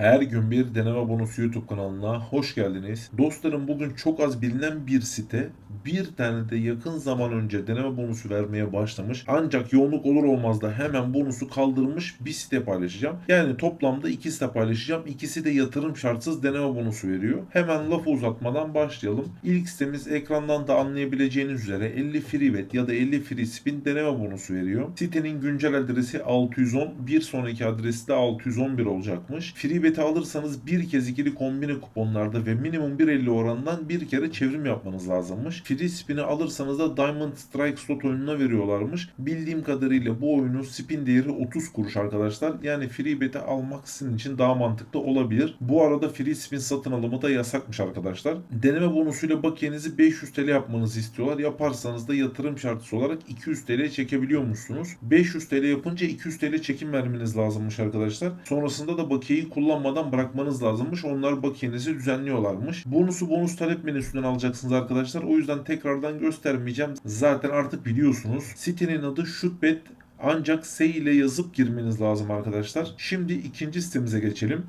Her gün bir deneme bonusu YouTube kanalına hoş geldiniz. Dostlarım bugün çok az bilinen bir site bir tane de yakın zaman önce deneme bonusu vermeye başlamış. Ancak yoğunluk olur olmaz da hemen bonusu kaldırmış bir site paylaşacağım. Yani toplamda iki site paylaşacağım. İkisi de yatırım şartsız deneme bonusu veriyor. Hemen lafı uzatmadan başlayalım. İlk sitemiz ekrandan da anlayabileceğiniz üzere 50 free bet ya da 50 free spin deneme bonusu veriyor. Sitenin güncel adresi 610, bir sonraki adresi de 611 olacakmış. Free bet'i alırsanız bir kez ikili kombine kuponlarda ve minimum 1.50 oranından bir kere çevrim yapmanız lazımmış. Free spin'i alırsanız da Diamond Strike slot oyununa veriyorlarmış. Bildiğim kadarıyla bu oyunun spin değeri 30 kuruş arkadaşlar. Yani free bet'i almak sizin için daha mantıklı olabilir. Bu arada free spin satın alımı da yasakmış arkadaşlar. Deneme bonusuyla bakiyenizi 500 TL yapmanızı istiyorlar. Yaparsanız da yatırım şartısı olarak 200 TL çekebiliyor musunuz? 500 TL yapınca 200 TL çekim vermeniz lazımmış arkadaşlar. Sonrasında da bakiyeyi kullanmadan bırakmanız lazımmış. Onlar bakiyenizi düzenliyorlarmış. Bonusu bonus talep menüsünden alacaksınız arkadaşlar. O yüzden tekrardan göstermeyeceğim. Zaten artık biliyorsunuz. Sitenin adı Shootbet ancak S ile yazıp girmeniz lazım arkadaşlar. Şimdi ikinci sitemize geçelim.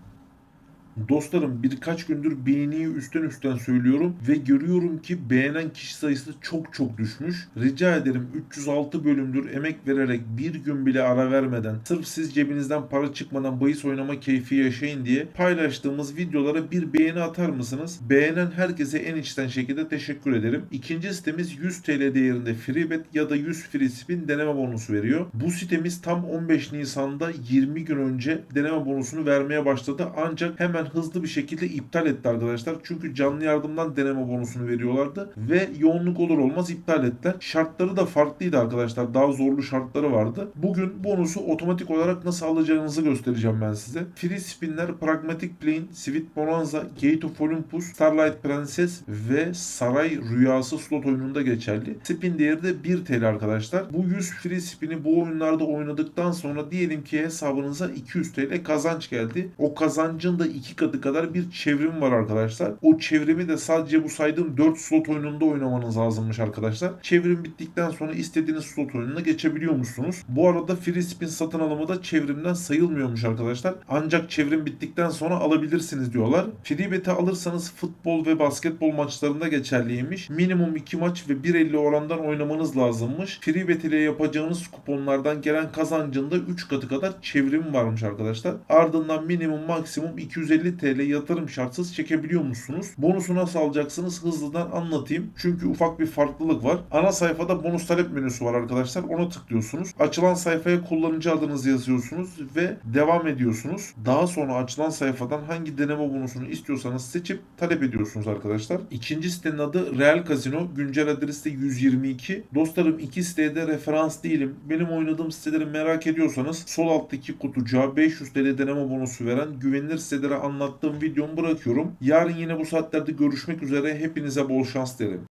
Dostlarım birkaç gündür beğeniyi üstten üstten söylüyorum ve görüyorum ki beğenen kişi sayısı çok çok düşmüş. Rica ederim 306 bölümdür emek vererek bir gün bile ara vermeden sırf siz cebinizden para çıkmadan bahis oynama keyfi yaşayın diye paylaştığımız videolara bir beğeni atar mısınız? Beğenen herkese en içten şekilde teşekkür ederim. İkinci sitemiz 100 TL değerinde free bet ya da 100 free spin deneme bonusu veriyor. Bu sitemiz tam 15 Nisan'da 20 gün önce deneme bonusunu vermeye başladı ancak hemen hızlı bir şekilde iptal etti arkadaşlar. Çünkü canlı yardımdan deneme bonusunu veriyorlardı ve yoğunluk olur olmaz iptal ettiler. Şartları da farklıydı arkadaşlar. Daha zorlu şartları vardı. Bugün bonusu otomatik olarak nasıl alacağınızı göstereceğim ben size. Free spinler Pragmatic Plane, Sweet Bonanza, Gate of Olympus, Starlight Princess ve Saray Rüyası slot oyununda geçerli. Spin değeri de 1 TL arkadaşlar. Bu 100 free spin'i bu oyunlarda oynadıktan sonra diyelim ki hesabınıza 200 TL kazanç geldi. O kazancın da iki katı kadar bir çevrim var arkadaşlar. O çevrimi de sadece bu saydığım 4 slot oyununda oynamanız lazımmış arkadaşlar. Çevrim bittikten sonra istediğiniz slot oyununa geçebiliyor musunuz? Bu arada free spin satın alımı da çevrimden sayılmıyormuş arkadaşlar. Ancak çevrim bittikten sonra alabilirsiniz diyorlar. Free bet'i alırsanız futbol ve basketbol maçlarında geçerliymiş. Minimum 2 maç ve 1.50 orandan oynamanız lazımmış. Free bet ile yapacağınız kuponlardan gelen kazancında 3 katı kadar çevrim varmış arkadaşlar. Ardından minimum maksimum 250 TL yatırım şartsız çekebiliyor musunuz? Bonusu nasıl alacaksınız hızlıdan anlatayım. Çünkü ufak bir farklılık var. Ana sayfada bonus talep menüsü var arkadaşlar. Ona tıklıyorsunuz. Açılan sayfaya kullanıcı adınızı yazıyorsunuz ve devam ediyorsunuz. Daha sonra açılan sayfadan hangi deneme bonusunu istiyorsanız seçip talep ediyorsunuz arkadaşlar. İkinci sitenin adı Real Casino. Güncel adresi de 122. Dostlarım iki siteye de referans değilim. Benim oynadığım siteleri merak ediyorsanız sol alttaki kutucuğa 500 TL deneme bonusu veren güvenilir sitelere anlattığım videomu bırakıyorum. Yarın yine bu saatlerde görüşmek üzere. Hepinize bol şans dilerim.